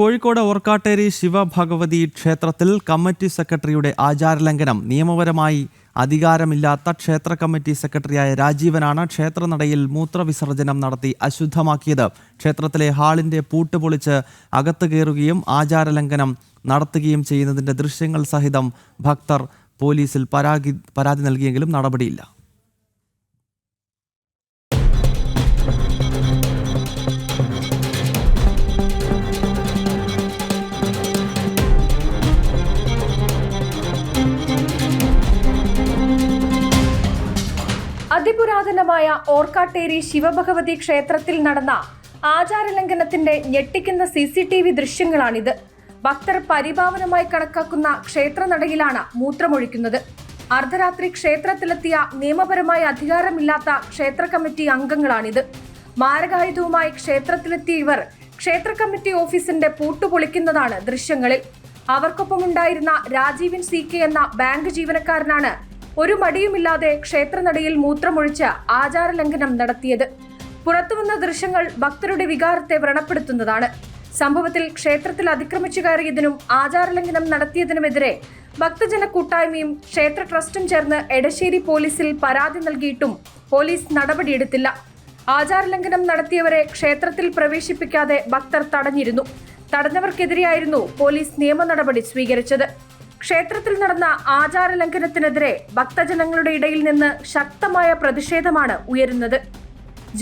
കോഴിക്കോട് ഓർക്കാട്ടേരി ശിവഭഗവതി ക്ഷേത്രത്തിൽ കമ്മിറ്റി സെക്രട്ടറിയുടെ ആചാരലംഘനം. നിയമപരമായി അധികാരമില്ലാത്ത ക്ഷേത്ര കമ്മിറ്റി സെക്രട്ടറിയായ രാജീവനാണ് ക്ഷേത്രനടയിൽ മൂത്രവിസർജനം നടത്തി അശുദ്ധമാക്കിയത്. ക്ഷേത്രത്തിലെ ഹാളിന്റെ പൂട്ട് പൊളിച്ച് അകത്ത് കയറുകയും ആചാരലംഘനം നടത്തുകയും ചെയ്യുന്നതിന്റെ ദൃശ്യങ്ങൾ സഹിതം ഭക്തർ പോലീസിൽ പരാതി പരാതി നൽകിയെങ്കിലും നടപടിയില്ല. അതിപുരാതനമായ ഓർക്കാട്ടേരി ശിവഭഗവതി ക്ഷേത്രത്തിൽ നടന്ന ആചാരലംഘനത്തിന്റെ ഞെട്ടിക്കുന്ന സി സി ടി വി ദൃശ്യങ്ങളാണിത്. ഭക്തർ പരിഭാവനമായി കണക്കാക്കുന്ന ക്ഷേത്ര നടയിലാണ് മൂത്രമൊഴിക്കുന്നത്. അർദ്ധരാത്രി ക്ഷേത്രത്തിലെത്തിയ നിയമപരമായ അധികാരമില്ലാത്ത ക്ഷേത്ര കമ്മിറ്റി അംഗങ്ങളാണിത്. മാരകായുധവുമായി ക്ഷേത്രത്തിലെത്തിയ ഇവർ ക്ഷേത്ര കമ്മിറ്റി ഓഫീസിന്റെ പൂട്ടുപൊളിക്കുന്നതാണ് ദൃശ്യങ്ങളിൽ. അവർക്കൊപ്പമുണ്ടായിരുന്ന രാജീവൻ സി കെ എന്ന ബാങ്ക് ജീവനക്കാരനാണ് ഒരു മടിയുമില്ലാതെ ക്ഷേത്രനടയിൽ മൂത്രമൊഴിച്ച് ആചാരലംഘനം നടത്തിയത്. പുറത്തുവന്ന ദൃശ്യങ്ങൾ ഭക്തരുടെ വികാരത്തെ വ്രണപ്പെടുത്തുന്നതാണ്. സംഭവത്തിൽ ക്ഷേത്രത്തിൽ അതിക്രമിച്ചു കയറിയതിനും ആചാരലംഘനം നടത്തിയതിനുമെതിരെ ഭക്തജന കൂട്ടായ്മയും ക്ഷേത്ര ട്രസ്റ്റും ചേർന്ന് എടശ്ശേരി പോലീസിൽ പരാതി നൽകിയിട്ടും പോലീസ് നടപടിയെടുത്തില്ല. ആചാരലംഘനം നടത്തിയവരെ ക്ഷേത്രത്തിൽ പ്രവേശിപ്പിക്കാതെ ഭക്തർ തടഞ്ഞിരുന്നു. തടഞ്ഞവർക്കെതിരെയായിരുന്നു പോലീസ് നിയമ നടപടി സ്വീകരിച്ചത്. ക്ഷേത്രത്തിൽ നടന്ന ആചാര ലംഘനത്തിനെതിരെ ഭക്തജനങ്ങളുടെ ഇടയിൽ നിന്ന് ശക്തമായ പ്രതിഷേധമാണ് ഉയരുന്നത്.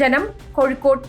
ജനം കോഴിക്കോട്